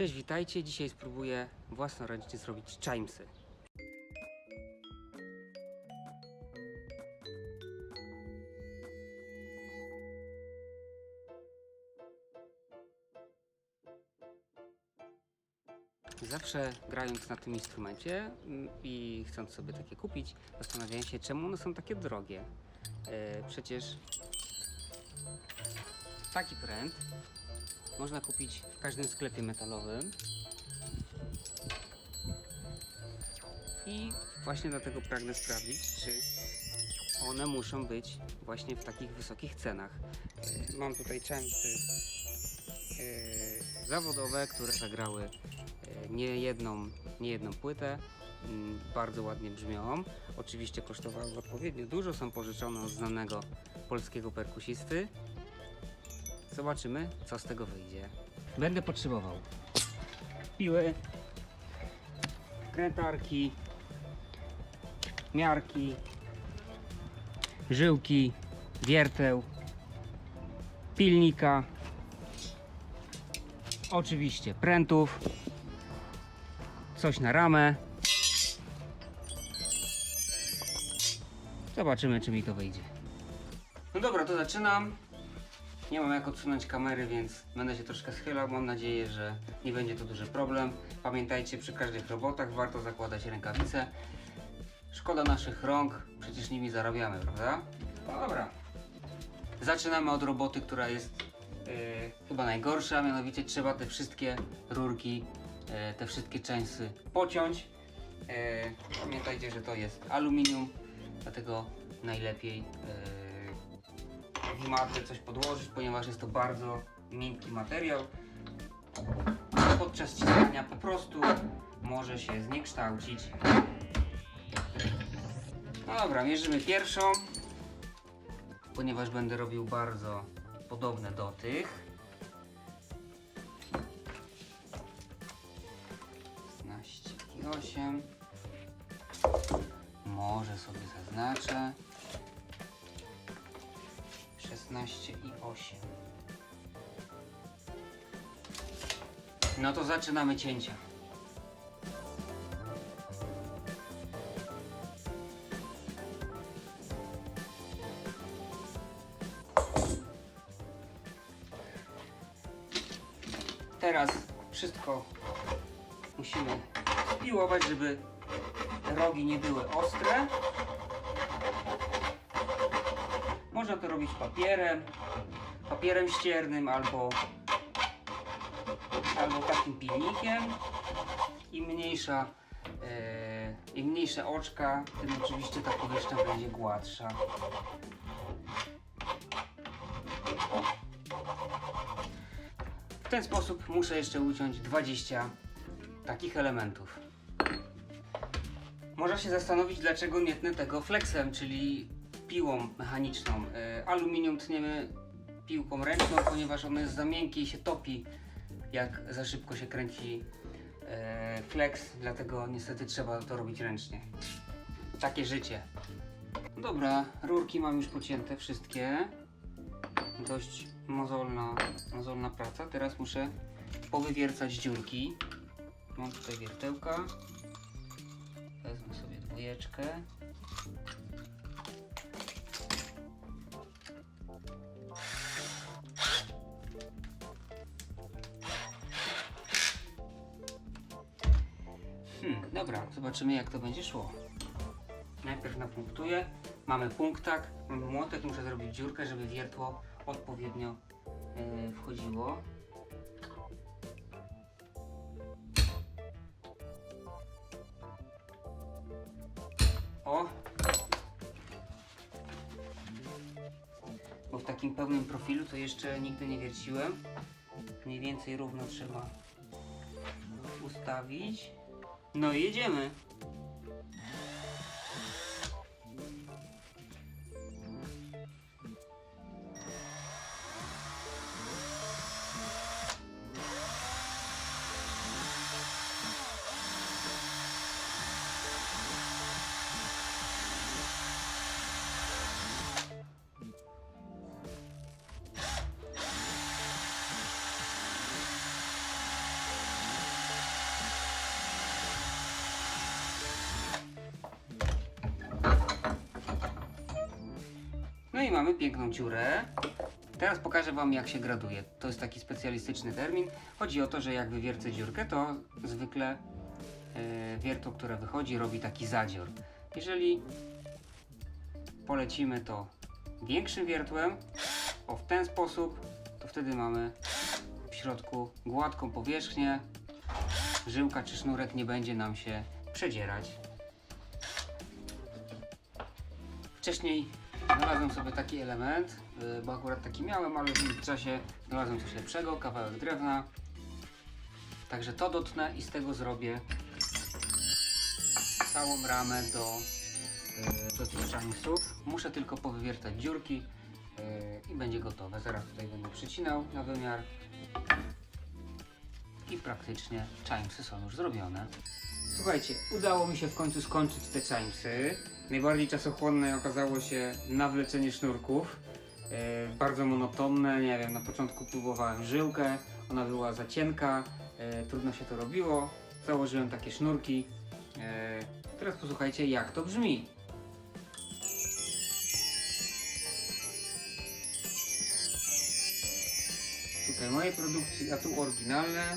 Cześć, witajcie. Dzisiaj spróbuję własnoręcznie zrobić chimesy. Zawsze grając na tym instrumencie mm, i chcąc sobie takie kupić, zastanawiałem się, czemu one są takie drogie. E, przecież taki pręt można kupić w każdym sklepie metalowym. I właśnie dlatego pragnę sprawdzić, czy one muszą być właśnie w takich wysokich cenach. E, Mam tutaj częsty e, zawodowe, które zagrały e, nie jedną, nie jedną płytę. Mm, Bardzo ładnie brzmią. Oczywiście kosztowały odpowiednio dużo. Są pożyczone od znanego polskiego perkusisty. Zobaczymy, co z tego wyjdzie. Będę potrzebował piły, krętarki, miarki, żyłki, wierteł, pilnika, oczywiście prętów, coś na ramę. Zobaczymy, czy mi to wyjdzie. No dobra, to zaczynam. Nie mam jak odsunąć kamery, więc będę się troszkę schylał. Mam nadzieję, że nie będzie to duży problem. Pamiętajcie, przy każdych robotach warto zakładać rękawice. Szkoda naszych rąk, przecież nimi zarabiamy, prawda? No dobra. Zaczynamy od roboty, która jest yy, chyba najgorsza, mianowicie trzeba te wszystkie rurki, yy, te wszystkie częsy pociąć. Yy, pamiętajcie, że to jest aluminium, dlatego najlepiej yy, matę coś podłożyć, ponieważ jest to bardzo miękki materiał. Podczas ściskania po prostu może się zniekształcić. No dobra, mierzymy pierwszą, ponieważ będę robił bardzo podobne do tych. 15 i 8. Może sobie zaznaczę. 16 i 8. No to zaczynamy cięcia. Teraz wszystko musimy spiłować, żeby rogi nie były ostre. Można to robić papierem, papierem ściernym albo, albo takim pilnikiem. Im mniejsza, im mniejsze oczka, tym oczywiście ta powierzchnia będzie gładsza. W ten sposób muszę jeszcze uciąć 20 takich elementów. Można się zastanowić, dlaczego nie tnę tego flexem, czyli piłą mechaniczną. E, aluminium tniemy piłką ręczną, ponieważ ono jest za miękkie i się topi, jak za szybko się kręci e, flex, dlatego niestety trzeba to robić ręcznie. Takie życie. Dobra, rurki mam już pocięte wszystkie. Dość mozolna, mozolna praca. Teraz muszę powywiercać dziurki. Mam tutaj wiertełka. Wezmę sobie dwójeczkę. Hmm, dobra, zobaczymy jak to będzie szło. Najpierw napunktuję. Mamy punktak, mamy młotek, muszę zrobić dziurkę, żeby wiertło odpowiednio e, wchodziło. O! Bo w takim pełnym profilu to jeszcze nigdy nie wierciłem. Mniej więcej równo trzeba ustawić. No i jedziemy. I mamy piękną dziurę. Teraz pokażę Wam jak się graduje. To jest taki specjalistyczny termin. Chodzi o to, że jak wywiercę dziurkę, to zwykle e, wiertło, które wychodzi, robi taki zadzior. Jeżeli polecimy to większym wiertłem, o w ten sposób, to wtedy mamy w środku gładką powierzchnię. Żyłka czy sznurek nie będzie nam się przedzierać. Wcześniej znalazłem sobie taki element, y, bo akurat taki miałem, ale w międzyczasie znalazłem coś lepszego, kawałek drewna. Także to dotnę i z tego zrobię całą ramę do, y, do tych czarnisów. Muszę tylko powywiertać dziurki y, i będzie gotowe. Zaraz tutaj będę przycinał na wymiar. I praktycznie czajmsy są już zrobione. Słuchajcie, udało mi się w końcu skończyć te czajmsy. Najbardziej czasochłonne okazało się nawleczenie sznurków. E, bardzo monotonne, nie wiem, na początku próbowałem żyłkę, ona była za cienka, e, trudno się to robiło. Założyłem takie sznurki. E, teraz posłuchajcie jak to brzmi. Tutaj moje produkcje, a tu oryginalne.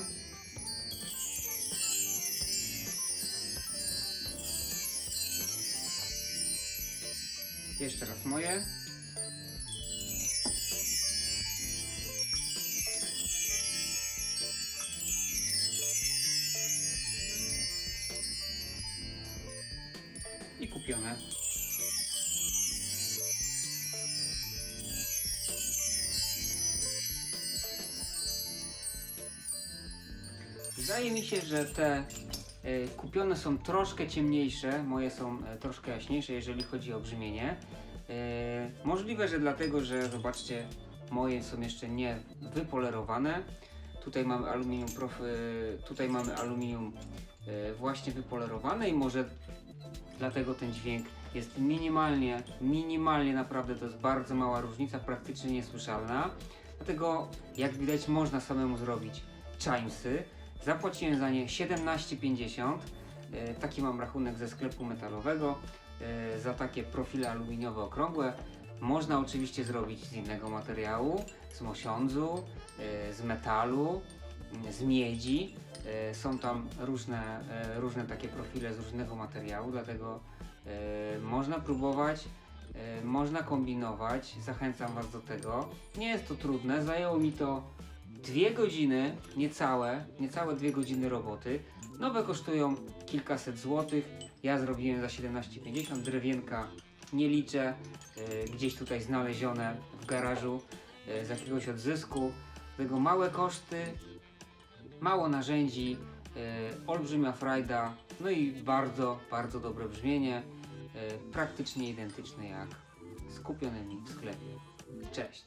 Jeszcze raz moje. I kupione. Wydaje mi się, że te kupione są troszkę ciemniejsze, moje są e, troszkę jaśniejsze, jeżeli chodzi o brzmienie. E, Możliwe, że dlatego, że zobaczcie, moje są jeszcze nie wypolerowane. Tutaj mamy aluminium prof, e, tutaj mamy aluminium e, właśnie wypolerowane i może dlatego ten dźwięk jest minimalnie, minimalnie naprawdę to jest bardzo mała różnica, praktycznie niesłyszalna. Dlatego jak widać można samemu zrobić chimesy. Zapłaciłem za nie 17,50. E, Taki mam rachunek ze sklepu metalowego e, za takie profile aluminiowe okrągłe. Można oczywiście zrobić z innego materiału, z mosiądzu, e, z metalu, m, z miedzi. Są tam różne, różne takie profile z różnego materiału, dlatego można próbować, można kombinować. Zachęcam Was do tego. Nie jest to trudne, zajęło mi to dwie godziny, niecałe, niecałe dwie godziny roboty. Nowe kosztują kilkaset złotych. Ja zrobiłem za 17,50. Drewienka nie liczę. e, gdzieś tutaj znalezione w garażu e, z jakiegoś odzysku. Tego małe koszty, mało narzędzi, e, olbrzymia frajda, no i bardzo, bardzo dobre brzmienie. Praktycznie identyczne jak z kupionymi w sklepie. Cześć!